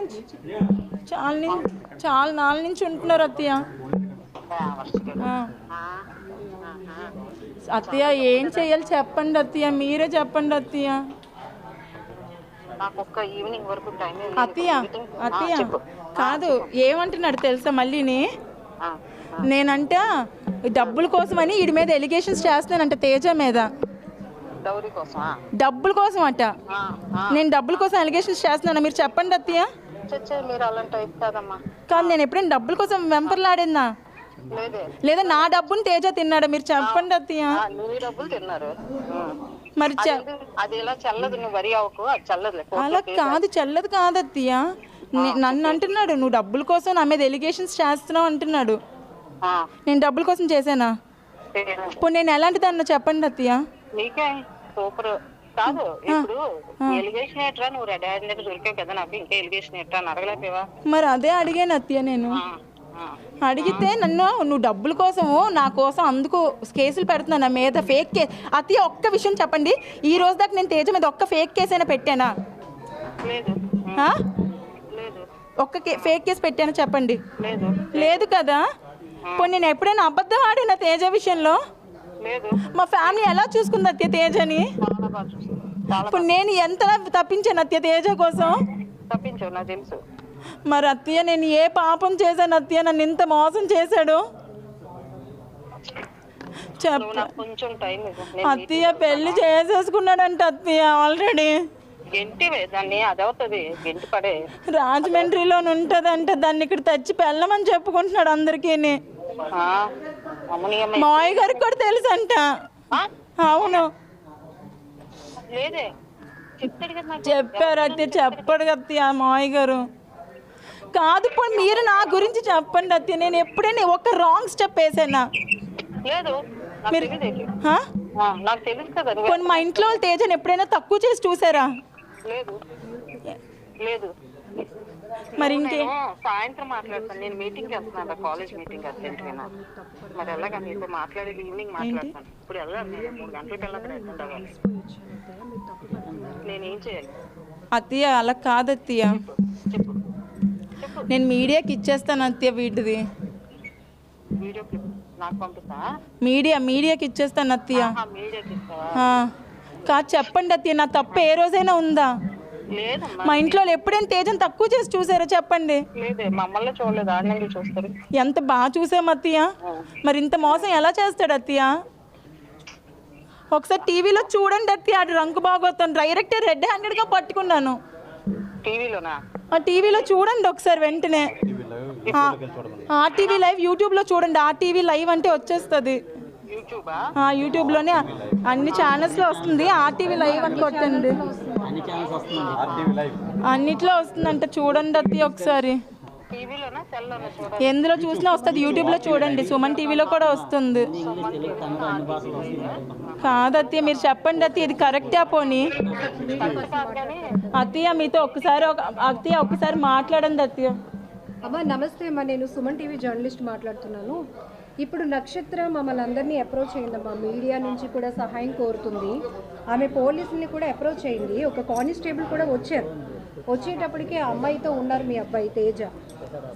నుంచి? చాలా నుంచి చాలా నాలుగు నుంచి ఉంటున్నారు అత్తయ్య. అత్తయ్య ఏం చెయ్యాలి చెప్పండి అత్తయ్య మీరే చెప్పండి అత్తయ్య. అత్తయ్య అత్తయ్య కాదు ఏమంటున్నాడు తెలుసా మళ్ళీని? నేనంట డబ్బుల కోసమని వీడి మీద ఎలిగేషన్స్ చేస్తున్నానంట తేజ మీద. డబ్బుల కోసం అట. నేను డబ్బుల కోసం ఎలిగేషన్స్ చేస్తున్నాను? మీరు చెప్పండి అత్తయ్య. మీరు అలాంటి టైప్ కాదమ్మా. కాదు నేను ఎప్పుడైనా డబ్బుల కోసం వెంపర్లాడిందా లేదే. లేదా నా డబ్బుని తేజ తిన్నాడా? మీరు చెప్పండి అత్తయ్య. డబ్బులు తిన్నారు. మరి చె- అది- అది ఇలా చల్లదు నువ్వు వరి అవ్వకు అది చల్లదులే అలా కాదు చల్లదు కాదు అత్తయ్య. నన్ను అంటున్నాడు నువ్వు డబ్బుల కోసం నా మీద ఎలిగేషన్స్ చేస్తున్నావు అంటున్నాడు. నేను డబ్బుల కోసం చేశానా. ఇప్పుడు నేను ఎలాంటిది అన్న చెప్పండి అత్తయ్య. సూపర్. కాదు ఇప్పుడు ఎలిగేషన్ ఏట్రా నువ్వు రెడ్ హ్యాండ్ దగ్గర దొరికావు కదా నాకు. ఇంకా ఎలిగేషన్ ఏట్రా అని మరి అదే అడిగాను అత్తయ్య నేను. అడిగితే నన్ను నువ్వు డబ్బుల కోసము నా కోసం అందుకు కేసులు పెడుతున్నా నా మీద ఫేక్ కేసు అత్తయ్య ఒక్క విషయం చెప్పండి. ఈ రోజు దాకా నేను తేజ మీద ఒక్క ఫేక్ కేసు అయినా పెట్టానా? ఒక్క ఫేక్ కేసు పెట్టానా చెప్పండి? లేదు. లేదు కదా? పోనీ నేను ఎప్పుడైనా అబద్ధం ఆడినా తేజ విషయంలో? మా ఫ్యామిలీ ఎలా చూసుకుంది అత్య తేజని? ఇప్పుడు నేను ఎంత తప్పించాను అత్య తేజ కోసం? తప్పించావు నాకు తెలుసు మరి అత్తయ్య నేను ఏ పాపం చేశాను అత్తయ్య నన్ను ఇంత మోసం చేశాడు? అత్తయ్య పెళ్ళి చేసేసుకున్నాడంట అత్తయ్య ఆల్రెడీ. రాజమండ్రిలో ఉంటదంట దాన్ని ఇక్కడ తెచ్చి పెళ్ళమని చెప్పుకుంటున్నాడు అందరికీ మావయ్య గారికి కూడా తెలుసు అంట? అవును. కదా చెప్పారు అత్తయ్య చెప్పడు అత్తయ్య మావయ్య గారు. కాదు ఇప్పుడు మీరు నా గురించి చెప్పండి అత్తయ్య నేను ఎప్పుడైనా ఒక రాంగ్ స్టెప్ వేసానా? లేదు. మీరు- కదా. పోనీ మా ఇంట్లో వాళ్ళు తేజని ఎప్పుడైనా తక్కువ చేసి చూసారా? లేదు. లేదు. మరి ఇంకే? సాయంత్రం మాట్లాడతాను. నేను మీటింగ్ వెళ్తున్నాను. కాలేజ్ మీటింగ్ అర్జెంట్గా మరి ఎలాగా నీతో మాట్లాడేది ఈవినింగ్ మాట్లాడతాను. ఇప్పుడు వెళ్ళాలి. నేను మూడు గంటలకు వెళ్ళాలి. నేనేం చేయాలి? అత్తయ్య అలా కాదు అత్తయ్య. నేను మీడియాకి ఇచ్చేస్తాను అత్తయ్య వీటిది మీడియా మీడియాకి ఇచ్చేస్తాను అత్తయ్య. కాదు చెప్పండి అత్తయ్య. నా తప్పు ఏ రోజైనా ఉందా? మా ఇంట్లో వాళ్ళు ఎప్పుడైనా తేజని తక్కువ చేసి చూసారా చెప్పండి? లేదే మమ్మల్ని చూడలేదు చూస్తారు? ఎంత బాగా చూసాం అత్తయ్య. మరి ఇంత మోసం ఎలా చేస్తాడు అత్తయ్య? ఒకసారి టీవీలో చూడండి అత్తయ్య ఆడు రంగు బాగోతాను డైరెక్ట్ రెడ్ హ్యాండెడ్గా పట్టుకున్నాను. టీవీలోనా? ఆ టీవీలో చూడండి ఒకసారి వెంటనే. ఆ టీవీ లైవ్ యూట్యూబ్లో చూడండి. ఆ టీవీ లైవ్ అంటే వచ్చేస్తుంది. యూట్యూబా యూట్యూబ్లోనే అన్ని ఛానల్స్లో వస్తుంది. ఆ టీవీ లైవ్ అని కొట్టండి అన్నిట్లో వస్తుందంట. చూడండి అత్తయ్య ఒకసారి. ఎందులో చూసినా వస్తుంది. యూట్యూబ్లో చూడండి. సుమన్ టీవీలో కూడా వస్తుంది. కాదు అత్తయ్య మీరు చెప్పండి అత్తయ్య. ఇది కరెక్టా పోనీ? అత్తయ్య మీతో ఒక్కసారి ఒక అత్తయ్య ఒక్కసారి మాట్లాడండి అత్తయ్య. అమ్మా నమస్తే అమ్మా నేను సుమన్ టీవీ జర్నలిస్ట్ మాట్లాడుతున్నాను. ఇప్పుడు నక్షత్ర మమ్మల్ని అందరినీ అప్రోచ్ అయిందమ్మా మీడియా నుంచి కూడా సహాయం కోరుతుంది. ఆమె పోలీసుల్ని కూడా అప్రోచ్ అయింది ఒక కానిస్టేబుల్ కూడా వచ్చారు. వచ్చేటప్పటికి ఆ అమ్మాయితో ఉన్నారు మీ అబ్బాయి తేజ.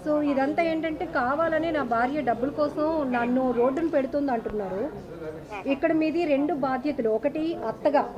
సో ఇదంతా ఏంటంటే కావాలనే నా భార్య డబ్బుల కోసం నన్ను రోడ్డును పెడుతుంది అంటున్నారు. ఇక్కడ మీది రెండు బాధ్యతలు. ఒకటి అత్తగా.